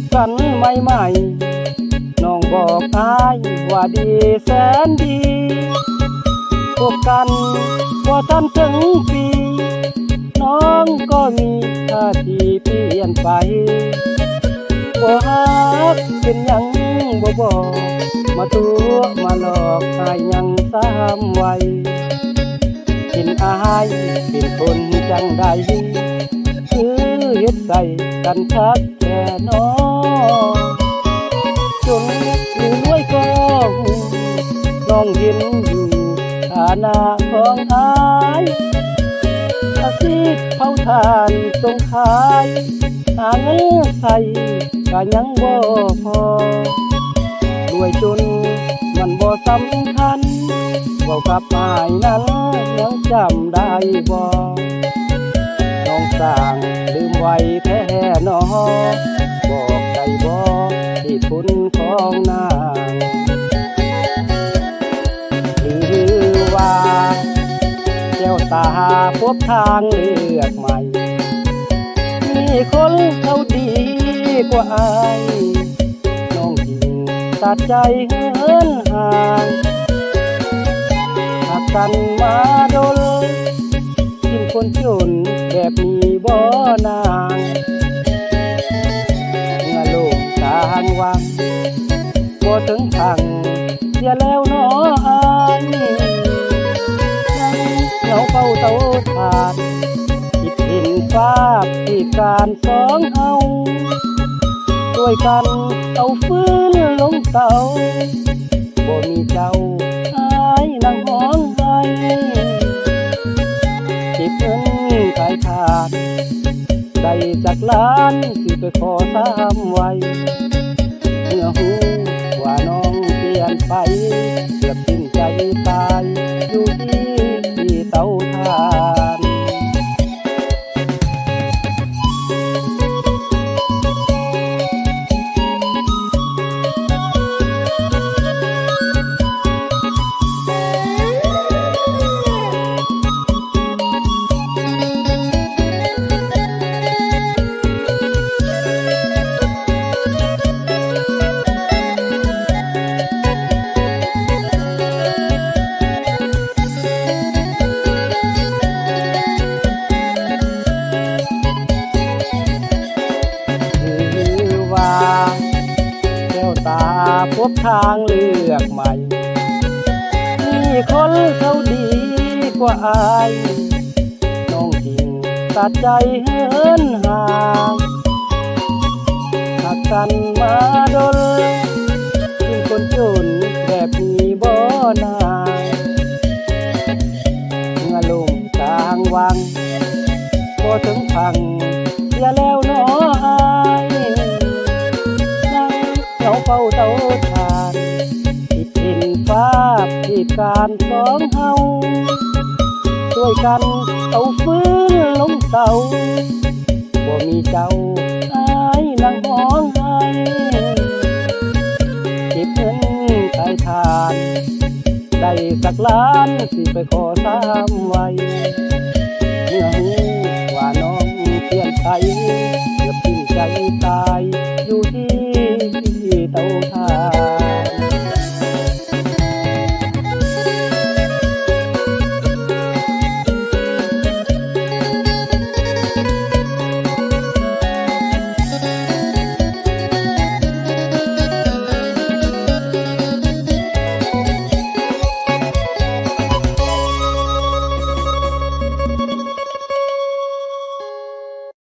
บกันใหม่ๆ น้องบอกอายว่าดีแสนดีพบกันพอทันถึงปี น้องก็มีท่าทีเปลี่ยนไปบ่ฮักเป็นยังบ่บอกมาตัวมาหลอกอายยังซ้ำไว้เป็นอายเป็นคนจังใดคือเฮ็ดใส่กันชัดแค่น้อ จนหรือรวยก็หูน้องเห็นอยู่ฐานะของอายอาชีพเผาทานส่งขายหาเงินใส่ก็ยังบ่พอรวยจนมันบ่สำคัญเว้ากับอายนั้นยังจำได้บ่น้องสร้างลืมไว้แท้นอบอก ได้บ่ที่คุณของนางหรือว่าแก้วตาพบทางเลือกใหม่ มีคนเขาดีกว่าอายน้องจริงตัดใจเหินห่างหากกันมาดนทิมคนจนแบบนี้บ่อนา การสองเฮาช่วยกันเอาฟื้นลงเตาบ่มีเจ้าอายนั่งห้องไห้เก็บเงินขายขาดได้จากล้านสิไปขอสามไว้เมื่อหูว่าน้องเปลี่ยนไป พบทางเลือกใหม่มีคนเขาดีกว่าอายน้องจริงตัดใจเหินห่างหักกันมาดนทิ้งคนจนแบบนี้บ่นานเมื่อลมกลางวังบ่ถึงพังอย่าแล้ว ทานคิดเห็นฟ้าที่การสองเฮาช่วยกันเอาฟื้นลงเตาบ่มีเจ้าอายนั่งห้องไห้เก็บเงินขายทาน ได้สักล้านสิไปขอสามไว้